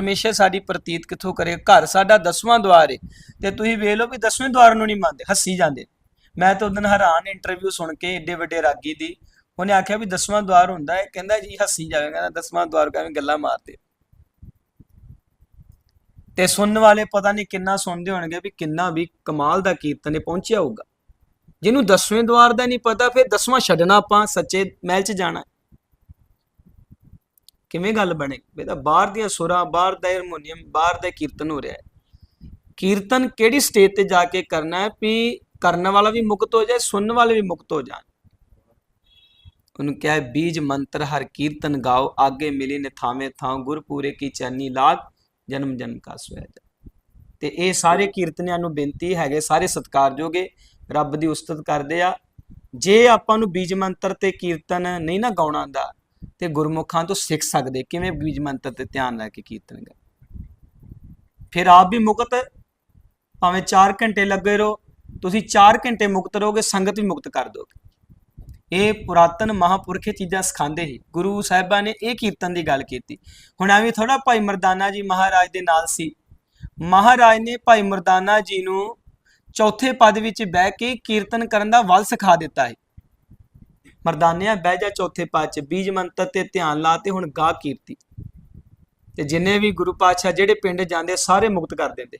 ਪਰਮੇਸ਼ਰ ਸਾਡੀ ਪ੍ਰਤੀਤ ਕਿੱਥੋਂ ਕਰੇ? ਘਰ ਸਾਡਾ ਦਸਵਾਂ ਦੁਆਰ ਏ। ਤੇ ਤੁਸੀਂ ਵੇਖ ਲਓ ਵੀ ਦਸਵੇਂ ਦੁਆਰ ਨੂੰ ਨਹੀਂ ਮੰਨਦੇ, ਹੱਸੀ ਜਾਂਦੇ। ਮੈਂ ਤਾਂ ਉਦੋਂ ਹੈਰਾਨ ਇੰਟਰਵਿਊ ਸੁਣ ਕੇ ਏਡੇ ਵੱਡੇ ਰਾਗੀ ਦੀ, ਉਹਨੇ ਆਖਿਆ ਵੀ ਦਸਵਾਂ ਦੁਆਰ ਹੁੰਦਾ ਹੈ ਕਹਿੰਦਾ ਜੀ ਹੱਸੀ ਜਾਵੇ, ਕਹਿੰਦਾ ਦਸਵਾਂ ਦੁਆਰ ਕਹਿੰਦੇ ਗੱਲਾਂ ਮਾਰਦੇ। ਤੇ ਸੁਣਨ ਵਾਲੇ ਪਤਾ ਨਹੀਂ ਕਿੰਨਾ ਸੁਣਦੇ ਹੋਣਗੇ ਵੀ ਕਿੰਨਾ ਵੀ ਕਮਾਲ ਦਾ ਕੀਰਤਨ ਇਹ ਪਹੁੰਚਿਆ ਹੋਊਗਾ। ਜਿਹਨੂੰ ਦਸਵੇਂ ਦੁਆਰ ਦਾ ਨਹੀਂ ਪਤਾ, ਫਿਰ ਦਸਵਾਂ ਛੱਡਣਾ ਆਪਾਂ ਸੱਚੇ ਮਹਿਲ 'ਚ ਜਾਣਾ। ਕਿਵੇਂ ਗੱਲ ਬਣੇ? ਇਹ ਤਾਂ ਬਾਹਰ ਦੀਆਂ ਸੁਰਾਂ, ਬਾਹਰ ਦਾ ਹਾਰਮੋਨੀਅਮ ਬਾਹਰ ਦਾ ਕੀਰਤਨ ਹੋ ਰਿਹਾ ਹੈ। ਕੀਰਤਨ ਕਿਹੜੀ ਸਟੇਜ ਤੇ ਜਾ ਕੇ ਕਰਨਾ ਹੈ? ਵੀ ਕਰਨ ਵਾਲਾ ਵੀ ਮੁਕਤ ਹੋ ਜਾਏ, ਸੁਣਨ ਵਾਲੇ ਵੀ ਮੁਕਤ ਹੋ ਜਾਣ। ਉਹਨੂੰ ਕਿਹਾ ਬੀਜ ਮੰਤਰ ਹਰ ਕੀਰਤਨ ਗਾਓ, ਆਗੇ ਮਿਲੇ ਨੇ ਥਾਵੇਂ ਥਾਂ, ਗੁਰਪੂਰੇ ਕੀ ਚੈਨੀ ਲਾਗ, ਜਨਮ ਜਨਮ ਕਾ ਸੁਹੈਦ ਤੇ ਇਹ ਸਾਰੇ ਕੀਰਤਨਿਆਂ ਨੂੰ ਬੇਨਤੀ ਹੈਗੇ, ਸਾਰੇ ਸਤਿਕਾਰਯੋਗੇ, ਰੱਬ ਦੀ ਉਸਤਤ ਕਰਦੇ ਆ। ਜੇ ਆਪਾਂ ਨੂੰ ਬੀਜ ਮੰਤਰ ਤੇ ਕੀਰਤਨ ਨਹੀਂ ਨਾ ਗਾਉਣਾ ਆਂਦਾ ਤੇ ਗੁਰਮੁਖਾਂ ਤੋਂ ਸਿੱਖ ਸਕਦੇ? ਕਿਵੇਂ ਬੀਜ ਮੰਤਰ ਤੇ ਧਿਆਨ ਲੈ ਕੇ ਕੀਰਤਨ ਕਰ ਫਿਰ ਆਪ ਵੀ ਮੁਕਤ? ਭਾਵੇਂ 4 ਘੰਟੇ ਲੱਗੇ ਰਹੋ, ਤੁਸੀਂ 4 ਘੰਟੇ ਮੁਕਤ ਰਹੋਗੇ, ਸੰਗਤ ਵੀ ਮੁਕਤ ਕਰ ਦੋਗੇ। ਇਹ ਪੁਰਾਤਨ ਮਹਾਪੁਰਖ ਚੀਜ਼ਾਂ ਸਿਖਾਉਂਦੇ ਸੀ। ਗੁਰੂ ਸਾਹਿਬਾਂ ਨੇ ਇਹ ਕੀਰਤਨ ਦੀ ਗੱਲ ਕੀਤੀ। ਹੁਣ ਐਵੇਂ ਥੋੜਾ ਭਾਈ ਮਰਦਾਨਾ ਜੀ ਮਹਾਰਾਜ ਦੇ ਨਾਲ ਸੀ। ਮਹਾਰਾਜ ਨੇ ਭਾਈ ਮਰਦਾਨਾ ਜੀ ਨੂੰ ਚੌਥੇ ਪਦ ਵਿੱਚ ਬਹਿ ਕੇ ਕੀਰਤਨ ਕਰਨ ਦਾ ਵੱਲ ਸਿਖਾ ਦਿੱਤਾ ਹੈ ਮਰਦਾਨਿਆ ਬਹਿ ਜਾ ਚੌਥੇ ਪਦ ਬੀਜ ਮੰਤਰ ਤੇ ਧਿਆਨ ਲਾ ਤੇ ਹੁਣ ਗਾ ਕੀਰਤੀ। ਤੇ ਜਿੰਨੇ ਵੀ ਗੁਰੂ ਪਾਤਸ਼ਾਹ ਜਿਹੜੇ ਪਿੰਡ ਜਾਂਦੇ ਸਾਰੇ ਮੁਕਤ ਕਰ ਦਿੰਦੇ।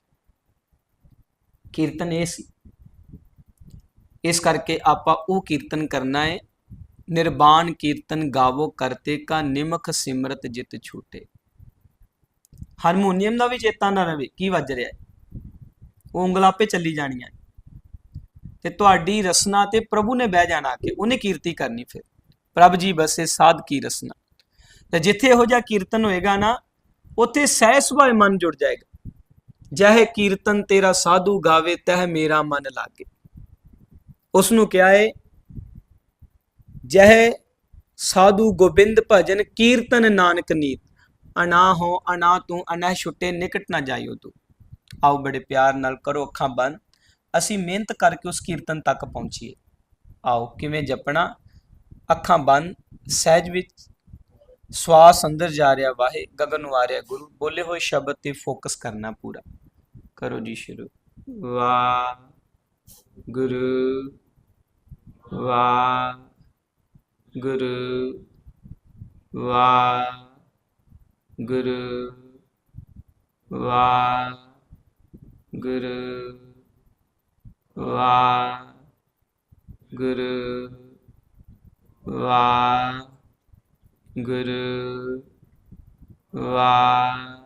ਕੀਰਤਨ ਇਹ ਸੀ। ਇਸ ਕਰਕੇ ਆਪਾਂ ਉਹ ਕੀਰਤਨ ਕਰਨਾ ਹੈ ਨਿਰਬਾਨ ਕੀਰਤਨ ਗਾਵੋ ਕਰਤੇ ਕਾ ਨਿਮਖ ਸਿਮਰਤ ਜਿਤ ਛੂਟੇ। ਹਾਰਮੋਨੀਅਮ ਦਾ ਵੀ ਚੇਤਾ ਨਾ ਰਵੇ, ਕੀ ਵੱਜ ਰਿਹਾ ਉਹ ਉਂਗਲਾਪੇ ਆਪੇ ਚੱਲੀ ਜਾਣੀਆਂ ਤੇ ਤੁਹਾਡੀ ਰਸਨਾ ਤੇ ਪ੍ਰਭੂ ਨੇ ਬਹਿ ਜਾਣਾ ਕਿ ਉਹਨੇ ਕੀਰਤੀ ਕਰਨੀ ਫਿਰ। ਪ੍ਰਭ ਜੀ ਬਸੇ ਸਾਧ ਕੀ ਰਸਨਾ। ਤੇ ਜਿੱਥੇ ਇਹੋ ਜਿਹਾ ਕੀਰਤਨ ਹੋਏਗਾ ਨਾ, ਉੱਥੇ ਸਹਿ ਸੁਭਾਏ ਮਨ ਜੁੜ ਜਾਏਗਾ। ਜਹ ਕੀਰਤਨ ਤੇਰਾ ਸਾਧੂ ਗਾਵੇ, ਤਹ ਮੇਰਾ ਮਨ ਲਾਗੇ। ਉਸ ਨੂੰ ਕਿਹਾ ਏ, ਜਹ ਸਾਧੂ ਗੋਬਿੰਦ ਭਜਨ ਕੀਰਤਨ ਨਾਨਕ ਨੀਤ। ਅਨਾ ਹੋ ਅਨਾ ਤੂੰ ਅਨਹ ਛੁੱਟੇ ਨਿਕਟ ਨਾ ਜਾਇਓ ਤੂੰ। ਆਓ ਬੜੇ ਪਿਆਰ ਨਾਲ ਕਰੋ ਅੱਖਾਂ ਬੰਦ। ਅਸੀਂ ਮਿਹਨਤ ਕਰਕੇ ਉਸ ਕੀਰਤਨ ਤੱਕ ਪਹੁੰਚੀਏ। ਆਓ ਕਿਵੇਂ ਜਪਣਾ। ਅੱਖਾਂ ਬੰਦ, ਸਹਿਜ ਵਿੱਚ ਸਵਾਸ ਅੰਦਰ ਜਾ ਰਿਹਾ, ਵਾਹੇ ਗਗਨ ਨੂੰ ਆ ਰਿਹਾ ਗੁਰੂ। ਬੋਲੇ ਹੋਏ ਸ਼ਬਦ ਤੇ ਫੋਕਸ ਕਰਨਾ ਪੂਰਾ। ਕਰੋ ਜੀ ਸ਼ੁਰੂ। ਵਾ ਗੁਰੂ ਵਾਹ ਗੁਰੂ ਵਾਹ ਗੁਰੂ ਵਾਹ ਗੁਰੂ ਵਾਹ ਗੁਰੂ ਵਾਹ ਗੁਰੂ ਵਾਹ